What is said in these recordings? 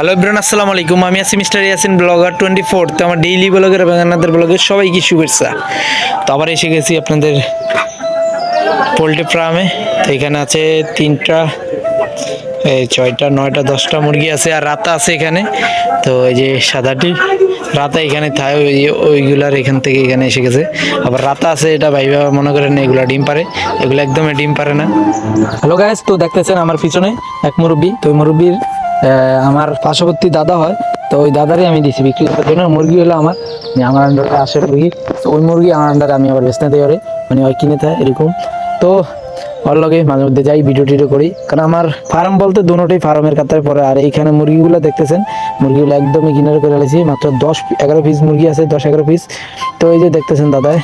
Hello Ibran আসসালামু আলাইকুম। আমি আছি mister Yasin, blogger twenty four. তো আমার ডেইলি ব্লগের এবং আপনাদের ব্লগের সবাইকে শুভেচ্ছা। তো আবার এসে গেছি আপনাদের পোলট্রি ফার্মে। তো এখানে আছে তিনটা, এই ছয়টা, নয়টা, দশটা মুরগি আছে আর রাতা আছে এখানে। তো এই যে সাদাটি, রাতা এখানে থাকে ওই ওইগুলার এখান থেকে এখানে এসে গেছে। আবার রাতা আছে এটা ভাইবা মনে করেন এগুলা ডিম পারে। এগুলো একদমই ডিম পারে না। হ্যালো গাইস তো দেখতেছেন আমার পিছনে এক মুরব্বি। তো ওই মুরব্বির আমার পার্শ্ববর্তী দাদা হয়, তো ওই দাদারই আমি দিছি, বিক্রি করার জন্য। মুরগি হলো আমার মানে আমার আন্ডারে আসে মুরগি। তো ওই মুরগি আমার আন্ডারে আমি আবার বেচতে ওরে মানে ওই কিনে থাকে এরকম। তো ওর লগে মাঝে মধ্যে যাই ভিডিও টিডিও করি। কারণ আমার ফার্ম বলতে দুটোই ফার্মের কাতারে পড়ে। আর এখানে মুরগিগুলো দেখতেছেন, মুরগিগুলো একদমই কিনারে করে ফেলেছি। মাত্র দশ, এগারো পিস মুরগি আছে, দশ, এগারো পিস তো এই যে দেখতেছেন দাদায়,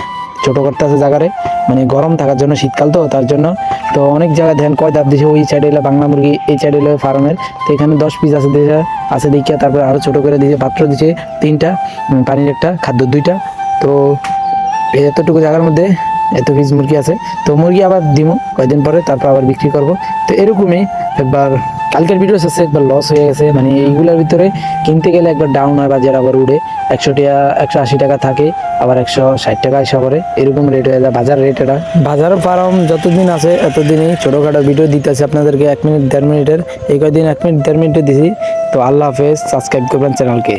ছোট করতে আছে জায়গারে মানে গরম থাকার জন্য শীতকাল তো, তার জন্য। তো অনেক জায়গায় ধ্যান কয় দাব দিয়েছে ওই সাইডে এলো বাংলা মুরগি, এই সাইডে এলো ফার্মের। তো এখানে দশ পিস আছে দিয়েছে আছে দেখিয়া তারপরে আরও ছোটো করে দিয়েছে পাত্র দিয়েছে তিনটা পানির একটা, খাদ্য দুইটা। তো এতটুকু জায়গার মধ্যে এত পিস মুরগি আছে। তো মুরগি আবার দিব কয়েকদিন পরে তারপর আবার বিক্রি করব। তো এরকমই একবার কালকের ভিডিও শেষে একবার লস হয়ে গেছে। মানে এইগুলোর ভিতরে কিনতে গেলে একবার ডাউন হয় বাজার আবার উড়ে, একশো টাকা একশো আশি টাকা থাকে, আবার একশো ষাট টাকা এসে পরে এরকম রেট হয়ে যায় বাজার রেট এটা বাজার ফার্ম যতদিন আছে, এতদিনই ছোটোখাটো ভিডিও দিতেছে আপনাদেরকে, এক মিনিট দেড় মিনিটের এই কয়দিন এক মিনিট দেড় মিনিটে দিছি। তো আল্লাহ হাফেজ সাবস্ক্রাইব করবেন চ্যানেলকে